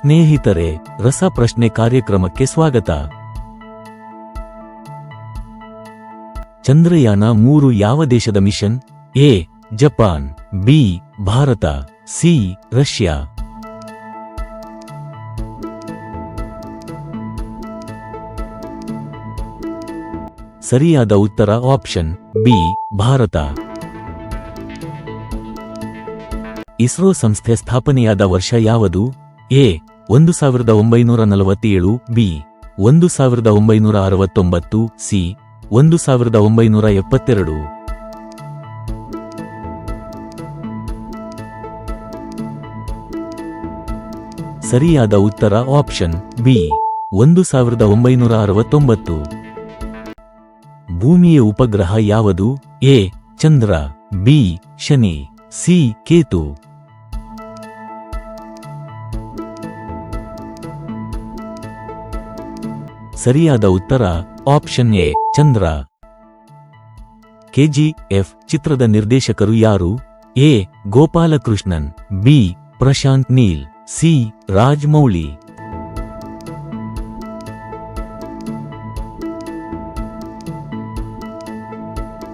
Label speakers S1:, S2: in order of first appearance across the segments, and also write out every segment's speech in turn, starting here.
S1: ಸ್ನೇಹಿತರೆ ರಸಪ್ರಶ್ನೆ ಕಾರ್ಯಕ್ರಮಕ್ಕೆ ಸ್ವಾಗತ. ಚಂದ್ರಯಾನ ಮೂರು ಯಾವ ದೇಶದ mission? A, Japan, B, Bharat, C, Russia. ಸರಿಯಾದ ಉತ್ತರ ಆಪ್ಷನ್, ಬಿ, ಭಾರತ. ಇಸ್ರೋ ಸಂಸ್ಥೆ ಸ್ಥಾಪನೆಯಾದ ವರ್ಷ ಯಾವುದು? ಎ, ಒಂದು ಸಾವಿರದ ಒಂಬೈನೂರ ನಲವತ್ತೇಳು, ಬಿ, ಒಂದು ಸಾವಿರದ ಒಂಬೈನೂರ ಅರವತ್ತೊಂಬತ್ತು, ಸಿ, ಒಂದು ಸಾವಿರದ ಒಂಬೈನೂರ ಎಪ್ಪತ್ತೆರಡು. ಸರಿಯಾದ ಉತ್ತರ ಆಪ್ಷನ್, ಬಿ, ಒಂದು ಸಾವಿರದ ಒಂಬೈನೂರ ಅರವತ್ತೊಂಬತ್ತು. ಭೂಮಿಯ ಉಪಗ್ರಹ ಯಾವುದು? ಎ, ಚಂದ್ರ, ಬಿ, ಶನಿ, ಸಿ, ಕೇತು. ಸರಿಯಾದ ಉತ್ತರ ಆಪ್ಷನ್ ಎ, ಚಂದ್ರ. ಕೆಜಿಎಫ್ ಚಿತ್ರದ ನಿರ್ದೇಶಕರು ಯಾರು? A, Gopalakrishnan. B, Prashanth Neel. C, Rajamouli.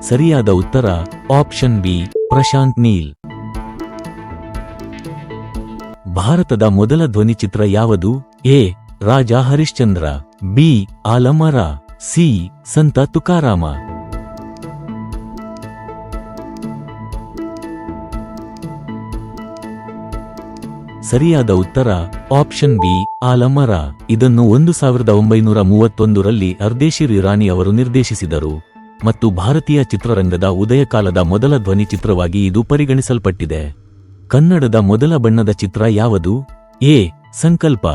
S1: ಸರಿಯಾದ ಉತ್ತರ ಆಪ್ಷನ್ ಬಿ, ಪ್ರಶಾಂತ್ ನೀಲ್. ಭಾರತದ ಮೊದಲ ಧ್ವನಿಚಿತ್ರ ಯಾವುದು? A Raja Harishchandra, B. Alamara, C. Sant Tukaram. ಸರಿಯಾದ ಉತ್ತರ, ಆಪ್ಷನ್ ಬಿ, ಆಲಮರ. ಇದನ್ನು ಒಂದು ಸಾವಿರದ ಒಂಬೈನೂರ ಮೂವತ್ತೊಂದರಲ್ಲಿ ಅರ್ದೇಶಿರ್ ಇರಾನಿ ಅವರು ನಿರ್ದೇಶಿಸಿದರು. ಮತ್ತು ಭಾರತೀಯ ಚಿತ್ರರಂಗದ ಉದಯಕಾಲದ ಮೊದಲ ಧ್ವನಿ ಚಿತ್ರವಾಗಿ ಇದು ಪರಿಗಣಿಸಲ್ಪಟ್ಟಿದೆ. ಕನ್ನಡದ ಮೊದಲ ಬಣ್ಣದ ಚಿತ್ರ ಯಾವುದು? ಎ. ಸಂಕಲ್ಪ.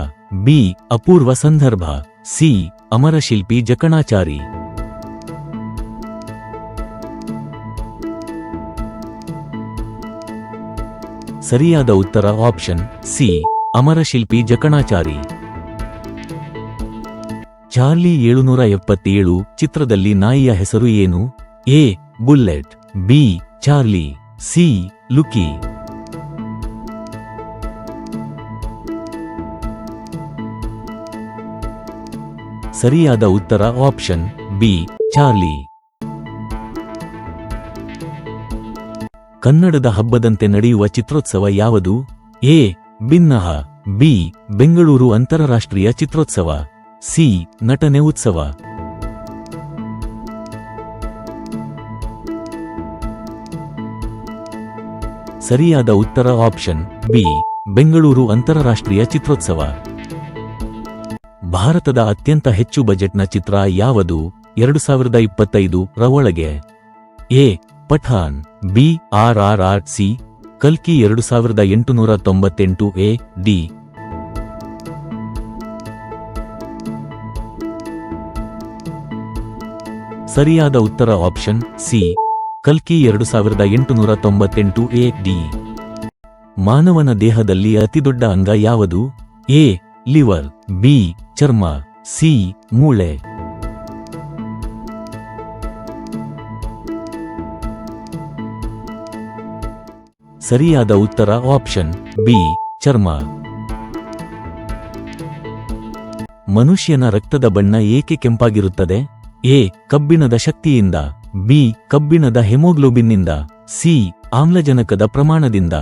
S1: ಬಿ. ಅಪೂರ್ವ ಸಂದರ್ಭ. ಸಿ. ಅಮರಶಿಲ್ಪಿ ಜಕಣಾಚಾರಿ. ಸರಿಯಾದ ಉತ್ತರ option. C. Amarashilpi Jakanachari. Charlie ಏಳುನೂರ ಎಪ್ಪತ್ತೇಳು ಚಿತ್ರದಲ್ಲಿ ನಾಯಿಯ ಹೆಸರು ಏನು? A. Bullet B. Charlie. C. Lucky. ಸರಿಯಾದ ಉತ್ತರ ಆಪ್ಷನ್ ಬಿ, ಚಾರ್ಲಿ. ಕನ್ನಡದ ಹಬ್ಬದಂತೆ ನಡೆಯುವ ಚಿತ್ರೋತ್ಸವ ಯಾವುದು? ಎ, ಬಿನ್ನಹ. ಬಿ, ಬೆಂಗಳೂರು ಅಂತಾರಾಷ್ಟ್ರೀಯ ಚಿತ್ರೋತ್ಸವ. ಸಿ, ನಟನೆ ಉತ್ಸವ. ಸರಿಯಾದ ಉತ್ತರ ಆಪ್ಷನ್ ಬಿ, ಬೆಂಗಳೂರು ಅಂತಾರಾಷ್ಟ್ರೀಯ ಚಿತ್ರೋತ್ಸವ. ಭಾರತದ ಅತ್ಯಂತ ಹೆಚ್ಚು ಬಜೆಟ್ನ ಚಿತ್ರ ಯಾವುದು? ಎರಡು ಸಾವಿರದ ಇಪ್ಪತ್ತೈದು ರ ಒಳಗೆ. A. Pathaan. B. R R R C. ಕಲ್ಕಿ ಎರಡು ಸಾವಿರದ ಎಂಟುನೂರ ತೊಂಬತ್ತೆಂಟು ಎ. ಡಿ. ಸರಿಯಾದ ಉತ್ತರ ಆಪ್ಷನ್ ಸಿ. ಕಲ್ಕಿ ಎರಡು ಸಾವಿರದ ಎಂಟುನೂರ ತೊಂಬತ್ತೆಂಟು ಎ. ಡಿ. ಮಾನವನ ದೇಹದಲ್ಲಿ ಅತಿದೊಡ್ಡ ಅಂಗ ಯಾವುದು? ಎ. ಲಿವರ್, ಬಿ, ಚರ್ಮ, ಸಿ, ಮೂಳೆ. ಸರಿಯಾದ ಉತ್ತರ ಆಪ್ಷನ್, ಬಿ, ಚರ್ಮ. ಮನುಷ್ಯನ ರಕ್ತದ ಬಣ್ಣ ಏಕೆ ಕೆಂಪಾಗಿರುತ್ತದೆ? ಎ, ಕಬ್ಬಿಣದ ಶಕ್ತಿಯಿಂದ, ಬಿ, ಕಬ್ಬಿಣದ ಹೆಮೋಗ್ಲೋಬಿನ್ನಿಂದ, ಸಿ, ಆಮ್ಲಜನಕದ ಪ್ರಮಾಣದಿಂದ.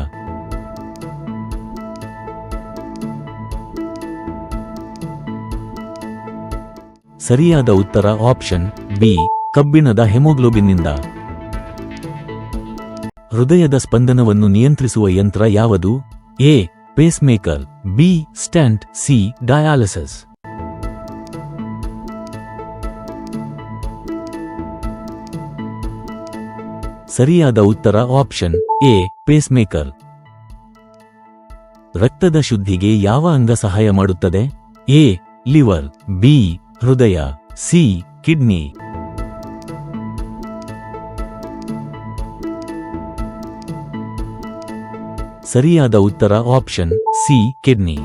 S1: ಸರಿಯಾದ ಉತ್ತರ ಆಪ್ಷನ್ ಬಿ, ಕಬ್ಬಿಣದ ಹೆಮೋಗ್ಲೋಬಿನ್ನಿಂದ. ಹೃದಯದ ಸ್ಪಂದನವನ್ನು ನಿಯಂತ್ರಿಸುವ ಯಂತ್ರ ಯಾವುದು? A, pacemaker, B stent C, dialysis. ಸರಿಯಾದ ಉತ್ತರ ಆಪ್ಷನ್ ಎ, ಪೇಸ್ಮೇಕರ್. ರಕ್ತದ ಶುದ್ಧಿಗೆ ಯಾವ ಅಂಗ ಸಹಾಯ ಮಾಡುತ್ತದೆ? ಎ, ಲಿವರ್, ಬಿ ಹೃದಯ ಸಿ ಕಿಡ್ನಿ. ಸರಿಯಾದ ಉತ್ತರ ಆಪ್ಷನ್ ಸಿ ಕಿಡ್ನಿ.